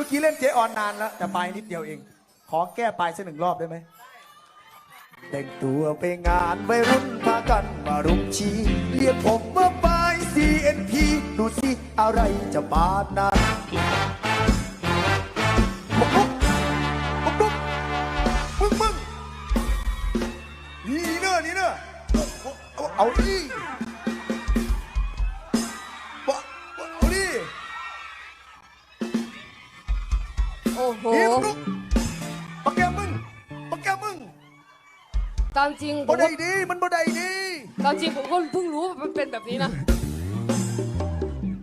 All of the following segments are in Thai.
มื่อกี้เล่นเจออนนานแล้วแต่ไปนิดเดียวเอง ขอแก้ปลายสักหนึ่งรอบได้ไหมแต่งตัวไปงานวัยรุ่นพากันมารุมชีเรียกผมว่าปลาย CNP ดูสิ อะไรจะบาดนั้นปุ๊บปุ๊บปุ๊บปุ๊บมึงมึงนี่เนอะนี่เนอะเอาเอ อ้โหนี่มึงลุกปักแกมึงปักแกมึงตามจริงผบ่มได้ก็ดีมันบ่ได้ดี ตามจริงผมก็เพิ่งรู้ว่ามันเป็นแบบนี้นะ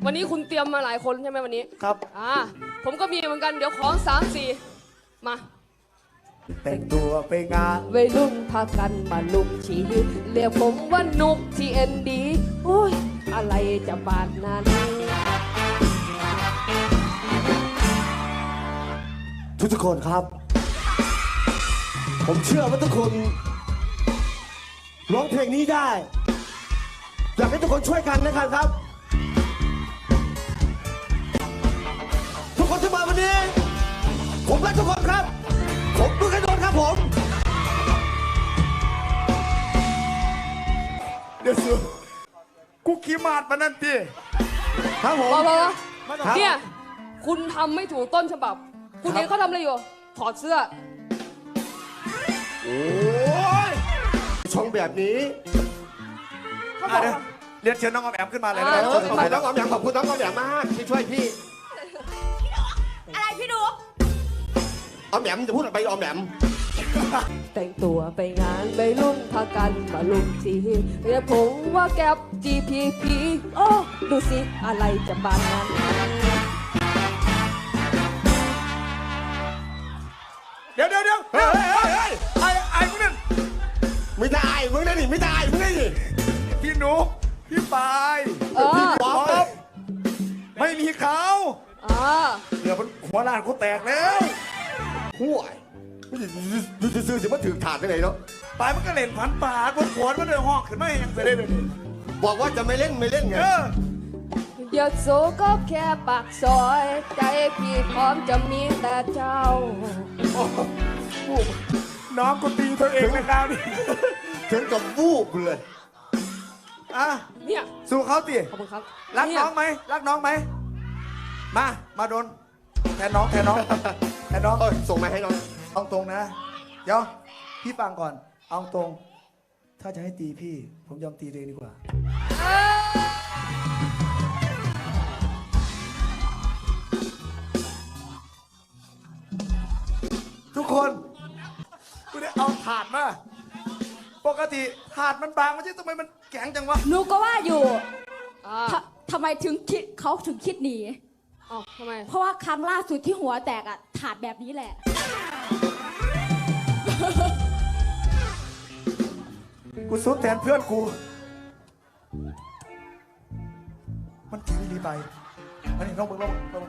วันนี้คุณเตรียมมาหลายคนใช่ไหมวันนี้ ครับ อ่า ผมก็มีเหมือนกัน เดี๋ยวของสามสี่มา แต่งตัวไปงาน วัยรุ่นพากันมาลุมชีเรียกผมว่านุกทีเอ็นดีโอ้ย อะไรจะบาดนั้น ทุกทุกๆคนครับ ผมเชื่อว่าทุกคนร้องเพลงนี้ได้ อยากให้ทุกคนช่วยกันนะครับครับ ทุกคนที่มาวันนี้ ผมรักทุกคนครับ ผมดูกันโดนครับผมเดี๋ยวสิกูขี้มาดมานั่นทีครับผมว้าวว้าวครับ เนี่ย คุณทำไม่ถูกต้นฉบับ คุณเห็นเขาทำอะไรอยู่ถอดเสื้อ โอ้ยช่องแบบนี้เขาบอะอกเดี๋ยวว่า เรียนเชิญน้องออมแอมขึ้นมาเลยอ่านะเออขอบคุณน้องออมแอมขอบคุณน้องออมแอมมากที่ช่วยพี่อะไรพี่ดูออมแอมจะพูดอะไรออมแอมแต่งตัวไปงานไปรุ่นพากันมาลุมทีเรียกผมว่าแก๊ป GPP โอ้ ดูสิ อะไรจะบานนั้น ได้มึงนั่นนี่ไม่ได้มึงนั่นนี่พี่หนุกพี่ปายเออป๊อปไม่มีเขาอ่าเดี๋ยวมันหัวลานกูแตกแล้วห่วยไม่ได้ดูซื้อๆสิมาถือถาดได้ไงเนาะปายมันก็เล่นพันป่าบนขวดมันเลยห้องขึ้นมายังจะได้เลยบอกว่าจะไม่เล่นไม่เล่นไงเอออยากโซก็แค่ปากซอย ใจพี่พร้อมจะมีแต่เจ้าน้องกูตีตัวเองในคราวนี้ ถึงกับวูบเลยอะเนี่ยสู้เขาตีขอบคุณครับรักเยน้องไหมรักน้องไหมมามาโดนแทนน้องแทนน้องแทนน้องเอ้ยส่งมาให้น้องเอาตรงนะ เดี๋ยวพี่ฟังก่อน เอาตรง ถ้าจะให้ตีพี่ ผมยอมตีตัวเองดีกว่าเอ้ยทุกคนกูได้เอาถาดมา ปกติถาดมันบางไม่ใช่ทำไมมันแข็งจังวะหนูก็ว่าอยู่อ่าททำไมถึงคิดเขาถึงคิดหนี เอ้าทำไม เพราะว่าครั้งล่าสุดที่หัวแตกอะถาดแบบนี้แหละ กูซุดแทนเพื่อนกู มันแข็งดีไปอันนี้น้องเบิ้งน้องเบิ้ง